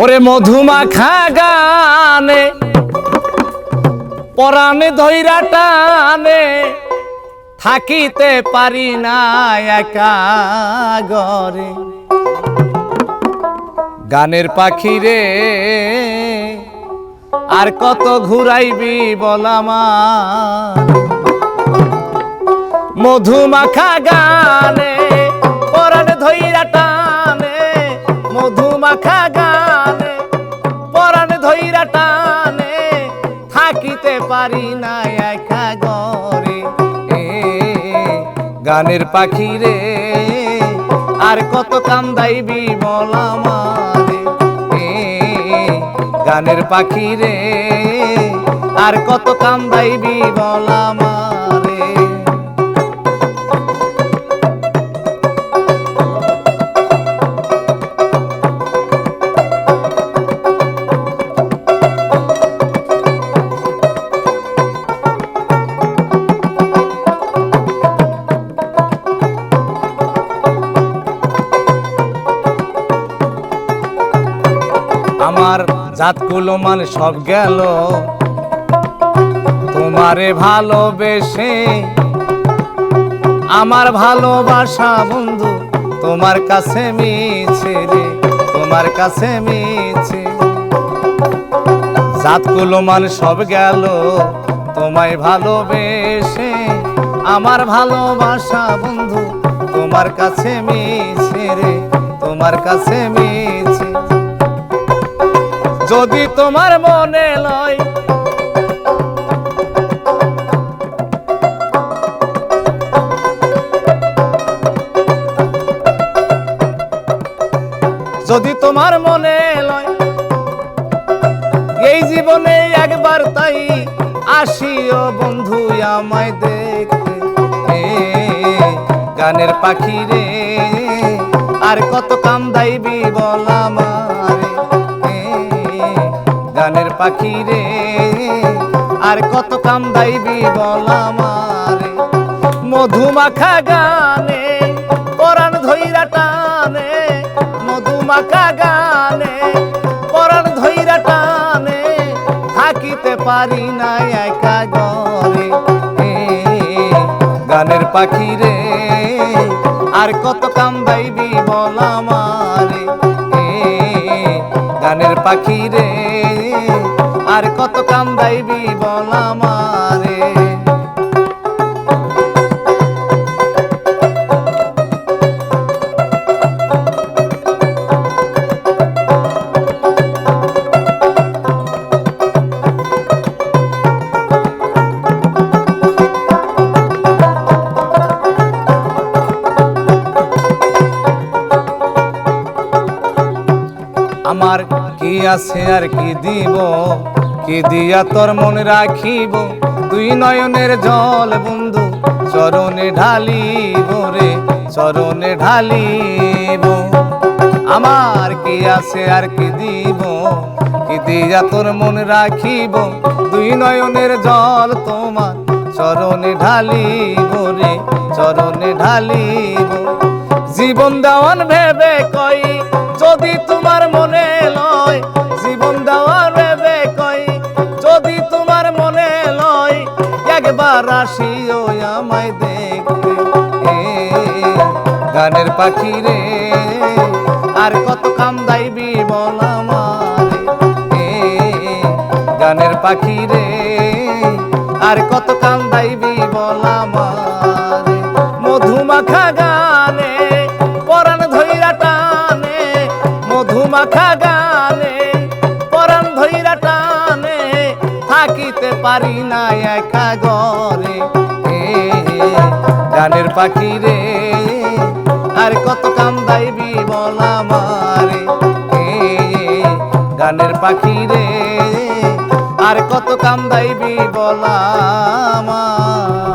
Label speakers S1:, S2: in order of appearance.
S1: ওরে মধুমাখা গানে, পরাণে ধৈরা টানে, থাকিতে পারি না একা গরে গানের পাখি রে আর কত ঘুরাইবি বলামার মধুমাখা গানে থাকিতে পারি না একা গরে গানের পাখি রে, আর কত কান্দাইবি বলামারে এ, গানের পাখি রে, আর কত কান্দাইবি বলামারে আমার জাতগুলো মান সব গেল। তোমারে ভালোবেসে আমার ভালোবাসা বন্ধু তোমার কাছে মিছে রে, তোমার কাছে মিছে। জাতগুলো মান সব গেল, তোমায় ভালোবেসে আমার ভালোবাসা বন্ধু তোমার কাছে মিছে রে, তোমার কাছে মিছে। যদি তোমার মনে লয়। যদি তোমার মনে লয়, এই জীবনে একবার তাই আসিও বন্ধু আমায় দেখতে। গানের পাখি রে আর কত কাম দাইবি বল আমারে। গানের পাখি রে। আর কত কাম দাইবি বল আমারে। মধুমাখা গানে, পরাণ ধৈরা টানে। মধুমাখা গানে, পরাণ ধৈরা টানে। থাকিতে পারি না একা গরে গানের পাখি রে। আর কত কাম দাইবি বল আমারে। এ, গানের পাখি রে। আর কত কাম দাইবি বল আমারে। আমার কি আছে আর কি দিব? কি দিয়া তোর মন রাখিব? তুই নয়নের জল বন্ধু, চরণে ঢালিব রে, চরণে ঢালিব। আমার কি আছে, আর কি দিব? কি দিয়া তোর মন রাখিব? দুই নয়নের জল তোমার, চরণে ঢালিব রে, চরণে ঢালিব। জীবন দেওয়ান ভেবে কই, যদি তোমার মনে গানের পাখি রে, আর কত কাম দাইবি বল এ গানের পাখি রে, আর কত কাম দাইবি বল মধুমাখা থাকিতে পারি না একা গরে গানের পাখি রে, আর কত কাম দাইবি বলা আমারে। এ, গানের পাখি রে, আর কত কাম দাইবি বলা আমার।